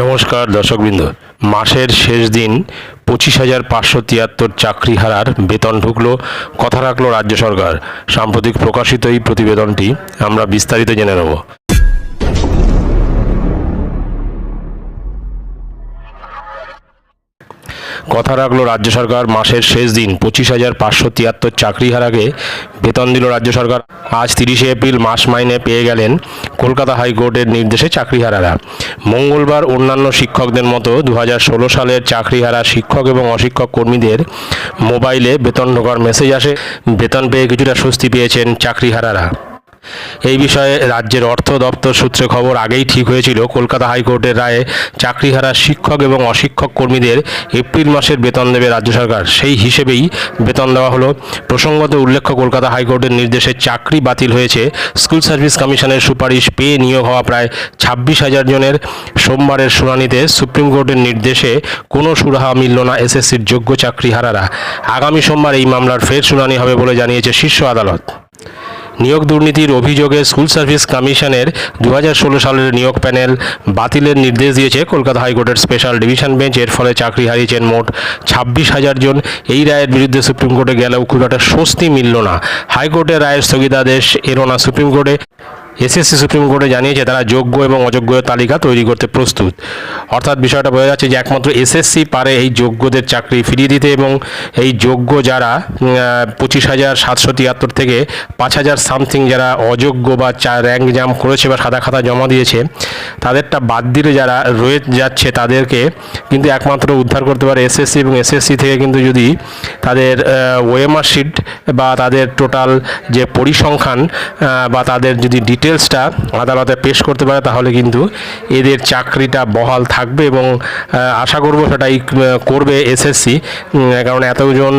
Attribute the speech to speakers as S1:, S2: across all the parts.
S1: নমস্কার দর্শকবৃন্দ। মাসের শেষ দিন পঁচিশ হাজার পাঁচশো তিয়াত্তর চাকরি হারার বেতন ঢুকল, কথা রাখল রাজ্য সরকার। সাম্প্রতিক প্রকাশিত এই প্রতিবেদনটি আমরা বিস্তারিত জেনে নেব। কথা রাখল রাজ্য সরকার মাসের শেষ দিন, পঁচিশ হাজার পাঁচশো তিয়াত্তর চাকরিহারাকে বেতন দিল রাজ্য সরকার। আজ তিরিশে এপ্রিল মাস মাইনে পেয়ে গেলেন কলকাতা হাইকোর্টের নির্দেশে চাকরিহারারা। মঙ্গলবার অন্যান্য শিক্ষকদের মতো দু সালের চাকরিহারা শিক্ষক এবং অশিক্ষক কর্মীদের মোবাইলে বেতন ঢোকার মেসেজ আসে। বেতন পেয়ে কিছুটা স্বস্তি পেয়েছেন চাকরিহারারা। এই বিষয়ে রাজ্যের অর্থ দপ্তর সূত্রে খবর আগেই ঠিক হয়েছিল, কলকাতা হাইকোর্টের রায়ে চাকরিহারা শিক্ষক এবং অশিক্ষক কর্মীদের এপ্রিল মাসের বেতন দেবে রাজ্য সরকার। সেই হিসেবেই বেতন দেওয়া হলো। প্রসঙ্গত উল্লেখ্য, কলকাতা হাইকোর্টের নির্দেশে চাকরি বাতিল হয়েছে। স্কুল সার্ভিস কমিশনের সুপারিশ পেয়ে নিয়োগ হওয়া প্রায় ছাব্বিশ হাজার জনের। সোমবারের শুনানিতে সুপ্রিম কোর্টের নির্দেশে কোনো সুরাহা মিলল না এসএসসির যোগ্য চাকরিহারারা। আগামী সোমবার এই মামলার ফের শুনানি হবে বলে জানিয়েছে শীর্ষ আদালত। নিয়োগ দুর্নীতির অভিযোগে স্কুল সার্ভিস কমিশনের দু হাজার ষোলো সালের নিয়োগ প্যানেল বাতিলের নির্দেশ দিয়েছে কলকাতা হাইকোর্টের স্পেশাল ডিভিশন বেঞ্চ। এর ফলে চাকরি হারিয়েছেন মোট ছাব্বিশ হাজার জন। এই রায়ের বিরুদ্ধে সুপ্রিম কোর্টে গেলেও খুব একটা স্বস্তি মিলল না। হাইকোর্টের রায়ের স্থগিতাদেশ এলো না সুপ্রিম কোর্টে। এসএসসি সুপ্রিম কোর্টে জানিয়েছে তারা যোগ্য এবং অযোগ্য তালিকা তৈরি করতে প্রস্তুত। অর্থাৎ বিষয়টা বোঝা যাচ্ছে যে একমাত্র এসএসসি পারে এই যোগ্যদের চাকরি ফিরিয়ে দিতে এবং এই যোগ্য যারা পঁচিশ হাজার সাতশো তিয়াত্তর থেকে পাঁচ হাজার সামথিং যারা অযোগ্য বা র্যাঙ্ক জাম করেছে বা সাদা খাতা জমা দিয়েছে, তাদেরটা বাদ দিলে যারা রয়ে যাচ্ছে তাদেরকে কিন্তু একমাত্র উদ্ধার করতে পারে এসএসসি এবং এসএসসি থেকে কিন্তু যদি তাদের ওয়েমার শিট বা তাদের টোটাল যে পরিসংখ্যান বা তাদের যদি ডিটেলসটা আদালতে পেশ করতে পারে, তাহলে কিন্তু এদের চাকরিটা বহাল থাকবে এবং আশা করব সেটাই করবে এসএসসি। কারণ এতজন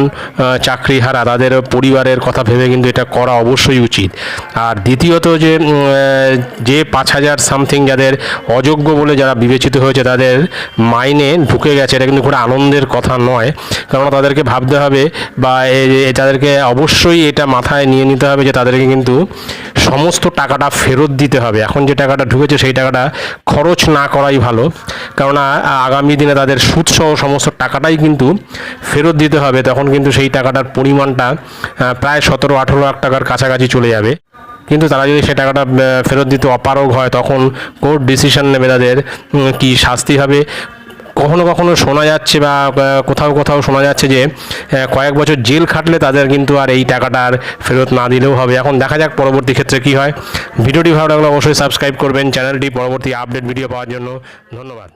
S1: চাকরি হারা তাদের পরিবারের কথা ভেবে কিন্তু এটা করা অবশ্যই উচিত। আর দ্বিতীয়ত যে যে পাঁচ হাজার সামথিং যাদের অযোগ্য বলে যারা বিবেচিত হয়েছে, তাদের মাইনে ঢুকে গেছে, এটা কিন্তু খুব আনন্দের কথা নয়। কারণ তাদেরকে ভাবতে হবে বা তাদেরকে অবশ্যই এটা মাথায় নিয়ে নিতে হবে যে তাদেরকে কিন্তু সমস্ত টাকাটা ফেরত দিতে হবে। এখন যে টাকাটা ঢুকেছে সেই টাকাটা খরচ না করাই ভালো। আ- আগামী দিনে তাদের সুদসহ সমস্ত টাকাটাই কিন্তু ফেরত দিতে হবে। তখন কিন্তু সেই টাকাটার পরিমাণটা প্রায় সতেরো, আঠেরো লাখ টাকার কাছাকাছি চলে যাবে। কিন্তু তারা যদি সে টাকাটা ফেরত দিতে অপারগ হয়, তখন কোর্ট ডিসিশন নেবে তাদের কি শাস্তি হবে। কখনো কখনো শোনা যাচ্ছে বা কোথাও কোথাও শোনা যাচ্ছে যে কয়েক বছর জেল খাটলে তাদের কিন্তু আর এই টাকাটা আর ফেরত না দিলেও হবে। এখন দেখা যাক পরবর্তী ক্ষেত্রে কি হয়। ভিডিওটি ভালো লাগলে অবশ্যই সাবস্ক্রাইব করবেন। চ্যানেলটি পরবর্তী আপডেট ভিডিও পাওয়ার জন্য ধন্যবাদ।